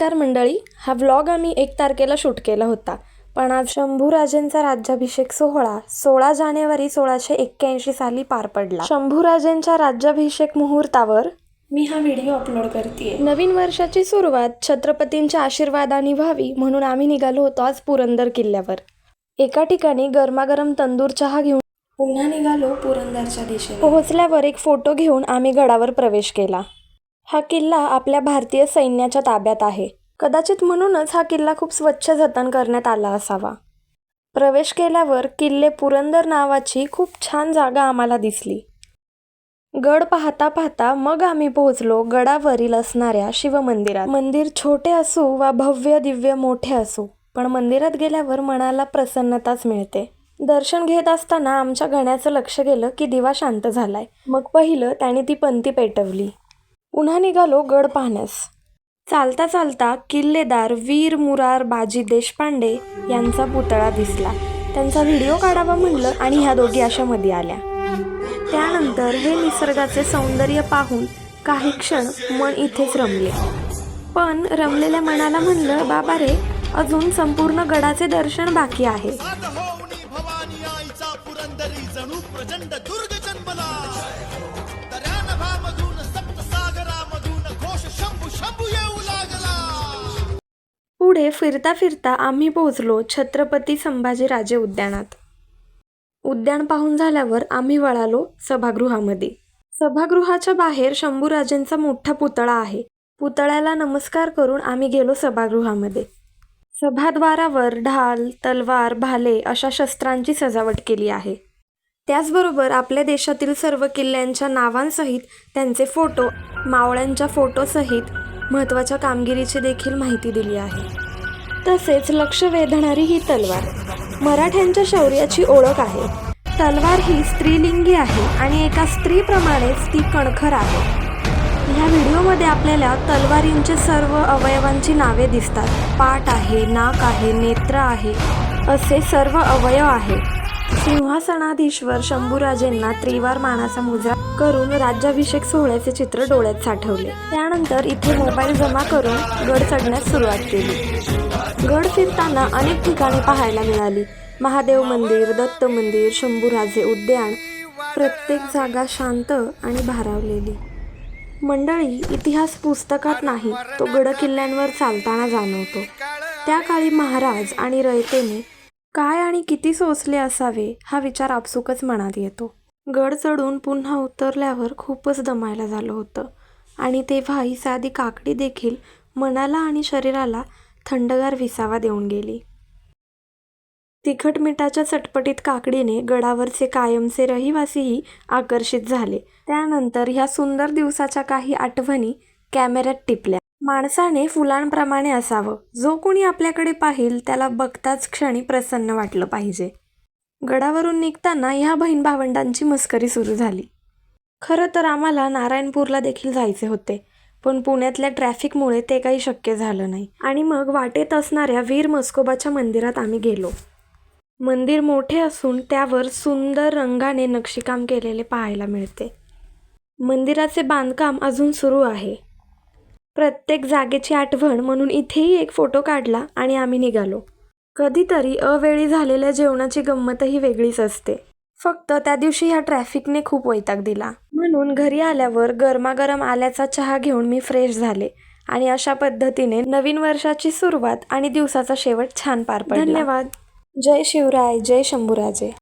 नमस्कार मंडळी. हा व्लॉग आम्ही एक तारखेला शूट केला होता. पण आज शंभूराजेंचा राज्याभिषेक सोहळा सोळा जानेवारी सोळाशे एक्क्याऐंशी साली पार पडला. शंभूराजेंच्या राज्याभिषेक मुहूर्तावर मी हा व्हिडिओ अपलोड करते नवीन वर्षाची सुरुवात छत्रपतींच्या आशीर्वादाने व्हावी म्हणून आम्ही निघालो होतो आज पुरंदर किल्ल्यावर. एका ठिकाणी गरमागरम तंदूर चहा घेऊन पुन्हा निघालो पुरंदरच्या दिशेने. पोहोचल्यावर एक फोटो घेऊन आम्ही गडावर प्रवेश केला. हा किल्ला आपल्या भारतीय सैन्याच्या ताब्यात आहे. कदाचित म्हणूनच हा किल्ला खूप स्वच्छ जतन करण्यात आला असावा. प्रवेश केल्यावर किल्ले पुरंदर नावाची खूप छान जागा आम्हाला दिसली. गड पाहता पाहता मग आम्ही पोहोचलो गडावरील असणाऱ्या शिवमंदिरात. मंदिर छोटे असो वा भव्य दिव्य मोठे असो पण मंदिरात गेल्यावर मनाला प्रसन्नताच मिळते. दर्शन घेत असताना आमच्या गण्याचं लक्ष गेलं की दिवा शांत झालाय. मग पहिलं त्याने ती पंती पेटवली. पुन्हा निघालो गड पाहण्यास. चालता चालता किल्लेदार वीर मुरार बाजी देशपांडे यांचा पुतळा दिसला. त्यांचा व्हिडिओ काढावा म्हणलं आणि ह्या दोघी अशा मध्ये आल्या. त्यानंतर हे निसर्गाचे सौंदर्य पाहून काही क्षण मन इथेच रमले. पण रमलेल्या मनाला म्हणलं बाबा रे अजून संपूर्ण गडाचे दर्शन बाकी आहे. पुढे फिरता फिरता आम्ही पोहोचलो छत्रपती संभाजीराजे उद्यानात. उद्यान पाहून झाल्यावर आम्ही वळालो सभागृहामध्ये. सभागृहाच्या बाहेर शंभूराजेंचा मोठा पुतळा आहे. पुतळ्याला नमस्कार करून आम्ही गेलो सभागृहामध्ये. सभाद्वारावर ढाल तलवार भाले अशा शस्त्रांची सजावट केली आहे. त्याचबरोबर आपल्या देशातील सर्व किल्ल्यांच्या नावांसहित त्यांचे फोटो मावळ्यांच्या फोटोसहित महत्त्वाच्या कामगिरीची देखील माहिती दिली आहे. तसेच लक्ष वेधणारी ही तलवार. मराठ्यांच्या शौर्याची ओळख आहे. तलवार ही स्त्रीलिंगी आहे आणि एका स्त्रीप्रमाणेच ती कणखर आहे. ह्या व्हिडिओमध्ये आपल्याला तलवारींचे सर्व अवयवांची नावे दिसतात. पाठ आहे नाक आहे नेत्र आहे असे सर्व अवयव आहे सिंहासनाधीश्वर शंभूराजेंना त्रिवार मानाचा मुजरा करून राज्याभिषेक सोहळ्याचे चित्र डोळ्यात साठवले. त्यानंतर इथे मोबाईल जमा करून गड चढण्यास सुरुवात केली. गड फिरताना अनेक ठिकाणे पाहायला मिळाली. महादेव मंदिर दत्त मंदिर शंभूराजे उद्यान प्रत्येक जागा शांत आणि भारावलेली. मंडळी इतिहास पुस्तकात नाही तो गड किल्ल्यांवर चालताना जाणवतो. त्या काळी महाराज आणि रयतेने काय आणि किती सोसले असावे हा विचार आपसुकच मनात येतो. गड चढून पुन्हा उतरल्यावर खूपच दमायला झालं होतं. आणि तेव्हा ही साधी काकडी देखील मनाला आणि शरीराला थंडगार विसावा देऊन गेली. तिखट मिठाच्या चटपटीत काकडीने गडावरचे कायमचे रहिवासीही आकर्षित झाले. त्यानंतर ह्या सुंदर दिवसाच्या काही आठवणी कॅमेऱ्यात टिपल्या. माणसाने फुलांप्रमाणे असावं. जो कोणी आपल्याकडे पाहिल त्याला बघताच क्षणी प्रसन्न वाटलं पाहिजे. गडावरून निघताना ह्या बहीण भावंडांची मस्करी सुरू झाली. खरं तर आम्हाला नारायणपूरला देखील जायचे होते पण पुण्यातल्या ट्रॅफिकमुळे ते काही शक्य झालं नाही. आणि मग वाटेत असणाऱ्या वीर मस्कोबाच्या मंदिरात आम्ही गेलो. मंदिर मोठे असून त्यावर सुंदर रंगाने नक्षीकाम केलेले पाहायला मिळते. मंदिराचे बांधकाम अजून सुरू आहे. प्रत्येक जागेची आठवण म्हणून इथेही एक फोटो काढला आणि आम्ही निघालो. कधीतरी अवेळी झालेल्या जेवणाची गंमतही वेगळीच असते. फक्त त्या दिवशी ह्या ट्रॅफिकने खूप वैताग दिला. म्हणून घरी आल्यावर गरमागरम आल्याचा चहा घेऊन मी फ्रेश झाले आणि अशा पद्धतीने नवीन वर्षाची सुरुवात आणि दिवसाचा शेवट छान पार पडला. धन्यवाद. जय शिवराय जय शंभूराजे.